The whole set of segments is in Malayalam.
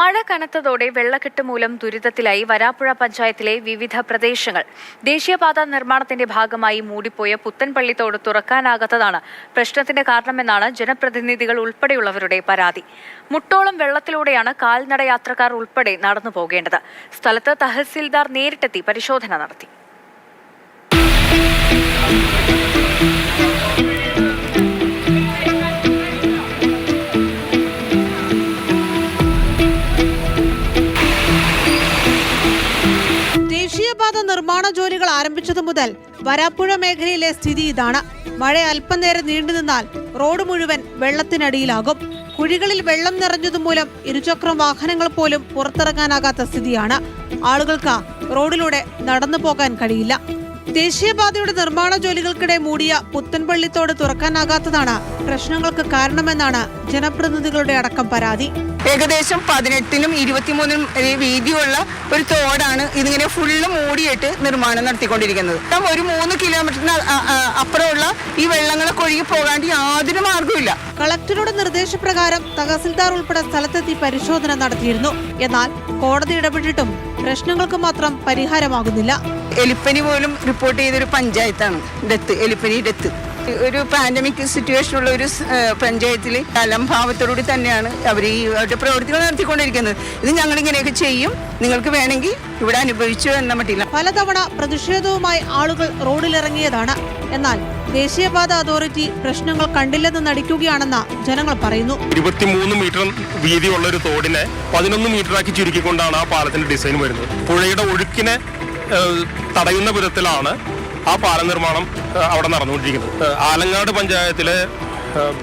മഴ കനത്തതോടെ വെള്ളക്കെട്ട് മൂലം ദുരിതത്തിലായി വരാപ്പുഴ പഞ്ചായത്തിലെ വിവിധ പ്രദേശങ്ങൾ. ദേശീയപാത നിർമ്മാണത്തിന്റെ ഭാഗമായി മൂടിപ്പോയ പുത്തൻപള്ളിത്തോട് തുറക്കാനാകാത്തതാണ് പ്രശ്നത്തിന്റെ കാരണമെന്നാണ് ജനപ്രതിനിധികൾ ഉൾപ്പെടെയുള്ളവരുടെ പരാതി. മുട്ടോളം വെള്ളത്തിലൂടെയാണ് കാൽനട യാത്രക്കാർ ഉൾപ്പെടെ നടന്നു പോകേണ്ടത് സ്ഥലത്ത് തഹസിൽദാർ നേരിട്ടെത്തി പരിശോധന നടത്തി. നിർമ്മാണ ജോലികൾ ആരംഭിച്ചതു മുതൽ വരാപ്പുഴ മേഖലയിലെ സ്ഥിതി ഇതാണ്. മഴ അല്പനേരം നീണ്ടു നിന്നാൽ റോഡ് മുഴുവൻ വെള്ളത്തിനടിയിലാകും. കുഴികളിൽ വെള്ളം നിറഞ്ഞതുമൂലം ഇരുചക്ര വാഹനങ്ങൾ പോലും പുറത്തിറങ്ങാനാകാത്ത സ്ഥിതിയാണ്. ആളുകൾക്ക് റോഡിലൂടെ നടന്നു പോകാൻ കഴിയില്ല. ദേശീയപാതയുടെ നിർമ്മാണ ജോലികൾക്കിടെ മൂടിയ പുത്തൻപള്ളിത്തോട് തുറക്കാനാകാത്തതാണ് പ്രശ്നങ്ങൾക്ക് കാരണമെന്നാണ് ജനപ്രതിനിധികളുടെ അടക്കം പരാതി. ഏകദേശം പതിനെട്ടിനും ഇരുപത്തിമൂന്നിനും വീതിയുള്ള ഒരു തോടാണ് ഇതിങ്ങനെ ഫുള്ള് മൂടിയിട്ട് നിർമ്മാണം നടത്തിക്കൊണ്ടിരിക്കുന്നത്. അപ്പം ഒരു മൂന്ന് കിലോമീറ്ററിന് അപ്പുറമുള്ള ഈ വെള്ളങ്ങളൊക്കെ ഒഴുകി പോകാണ്ട് യാതൊരു മാർഗവുമില്ല കളക്ടറുടെ നിർദ്ദേശപ്രകാരം തഹസിൽദാർ ഉൾപ്പെടെ സ്ഥലത്തെത്തി പരിശോധന നടത്തിയിരുന്നു. എന്നാൽ കോടതി ഇടപെട്ടിട്ടും പ്രശ്നങ്ങൾക്ക് മാത്രം പരിഹാരമാകുന്നില്ല. എലിപ്പനി പോലും റിപ്പോർട്ട് ചെയ്തൊരു പഞ്ചായത്താണ്. ഡെത്ത് എലിപ്പനി ഡെത്ത്. ഒരു പാൻഡമിക് സിറ്റുവേഷൻ ഉള്ള ഒരു പഞ്ചായത്തിൽ കലംഭാവത്തോടുകൂടി തന്നെയാണ് അവർ ഈ അവരുടെ പ്രവർത്തികൾ നടത്തിക്കൊണ്ടിരിക്കുന്നത്. ഇത് ഞങ്ങൾ ഇങ്ങനെയൊക്കെ ചെയ്യും. നിങ്ങൾക്ക് വേണമെങ്കിൽ ഇവിടെ അനുഭവിച്ചു എന്ന മട്ടില്ല പലതവണ പ്രതിഷേധവുമായി ആളുകൾ റോഡിലിറങ്ങിയതാണ്. എന്നാൽ ദേശീയപാത അതോറിറ്റി പ്രശ്നങ്ങൾ കണ്ടില്ലെന്ന് നടിക്കുകയാണെന്ന ജനങ്ങൾ പറയുന്നു. ഇരുപത്തിമൂന്ന് മീറ്റർ വീതിയുള്ള ഒരു തോടിനെ പതിനൊന്ന് മീറ്ററാക്കി ചുരുക്കിക്കൊണ്ടാണ് ആ പാലത്തിന്റെ ഡിസൈൻ വരുന്നത്. പുഴയുടെ ഒഴുക്കിനെ തടയുന്ന വിധത്തിലാണ് ആ പാലം നിർമ്മാണം അവിടെ നടന്നുകൊണ്ടിരിക്കുന്നത്. ആലങ്ങാട് പഞ്ചായത്തിലെ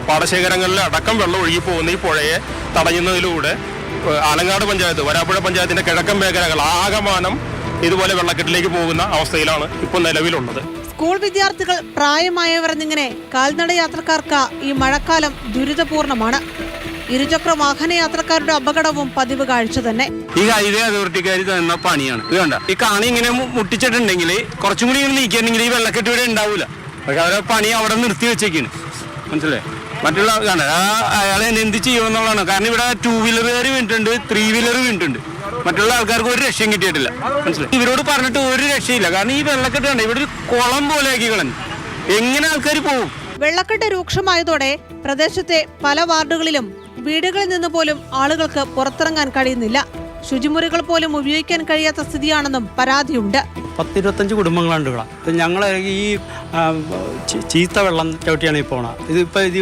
പാടശേഖരങ്ങളിൽ അടക്കം വെള്ളം ഒഴുകി പോകുന്ന ഈ പുഴയെ തടയുന്നതിലൂടെ ആലങ്ങാട് പഞ്ചായത്ത് വരാപ്പുഴ പഞ്ചായത്തിന്റെ കിഴക്കൻ മേഖലകൾ ആകമാനം ഇതുപോലെ വെള്ളക്കെട്ടിലേക്ക് പോകുന്ന അവസ്ഥയിലാണ് ഇപ്പോൾ നിലവിലുള്ളത്. സ്കൂൾ വിദ്യാർത്ഥികൾ പ്രായമായവർ എന്നിങ്ങനെ കാൽനട യാത്രക്കാർക്ക് ഈ മഴക്കാലം ദുരിതപൂർണമാണ്. ഇരുചക്ര വാഹന യാത്രക്കാരുടെ അപകടവും പതിവ് കാഴ്ച തന്നെ. ഈ ഹൈവേ അതോറിറ്റിക്കാർ തന്ന പണിയാണ്. ഇത് വേണ്ട ഈ കാണി ഇങ്ങനെ മുട്ടിച്ചിട്ടുണ്ടെങ്കിൽ കുറച്ചും കൂടി ഇങ്ങനെ നീക്കിയിട്ടുണ്ടെങ്കിൽ ഈ വെള്ളക്കെട്ട് ഇവിടെ ഉണ്ടാവില്ല പക്ഷെ അവരെ പണി അവിടെ നിർത്തി വെച്ചേക്കാണ്. മനസ്സിലായി? മറ്റുള്ള കണ്ട. അയാൾ എന്ത് ചെയ്യുമെന്നുള്ളതാണ്. കാരണം ഇവിടെ ടൂ വീലറുകാർ വീണിട്ടുണ്ട് ത്രീ വീലർ വീണിട്ടുണ്ട്. മറ്റുള്ള ആൾക്കാർക്ക് ഒരു രക്ഷയും കിട്ടിയിട്ടില്ല. മനസ്സിലായി? ഇവരോട് പറഞ്ഞിട്ട് ഒരു രക്ഷയില്ല. കാരണം ഈ വെള്ളക്കെട്ട് കണ്ട. ഇവിടെ ഒരു കുളം പോലെ ആക്കി കളഞ്ഞു. എങ്ങനെ ആൾക്കാർ പോകും വെള്ളക്കെട്ട് രൂക്ഷമായതോടെ പ്രദേശത്തെ പല വാർഡുകളിലും വീടുകളിൽ നിന്ന് പോലും ആളുകൾക്ക് പുറത്തിറങ്ങാൻ കഴിയുന്നില്ല. ശുചിമുറികൾ പോലും ഉപയോഗിക്കാൻ കഴിയാത്ത സ്ഥിതിയാണെന്നും പരാതിയുണ്ട്. പത്തിരുപത്തഞ്ച് കുടുംബങ്ങളുണ്ട് ഇവിടെ. ഞങ്ങൾ ഈ ചീത്ത വെള്ളം ചവിട്ടിയാണ് ഈ പോണത്. ഇതിപ്പോൾ ഇത്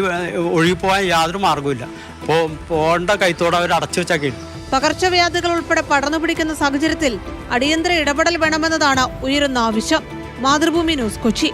ഒഴുകിപ്പോകാൻ യാതൊരു മാർഗവുമില്ല. പോ പോകേണ്ട കൈത്തോടെ അവർ അടച്ചു വെച്ചാക്കിയിട്ടുണ്ട്. പകർച്ചവ്യാധികൾ ഉൾപ്പെടെ പടർന്നു പിടിക്കുന്ന സാഹചര്യത്തിൽ അടിയന്തര ഇടപെടൽ വേണമെന്നതാണ് ഉയരുന്ന ആവശ്യം. മാതൃഭൂമി ന്യൂസ് കൊച്ചി.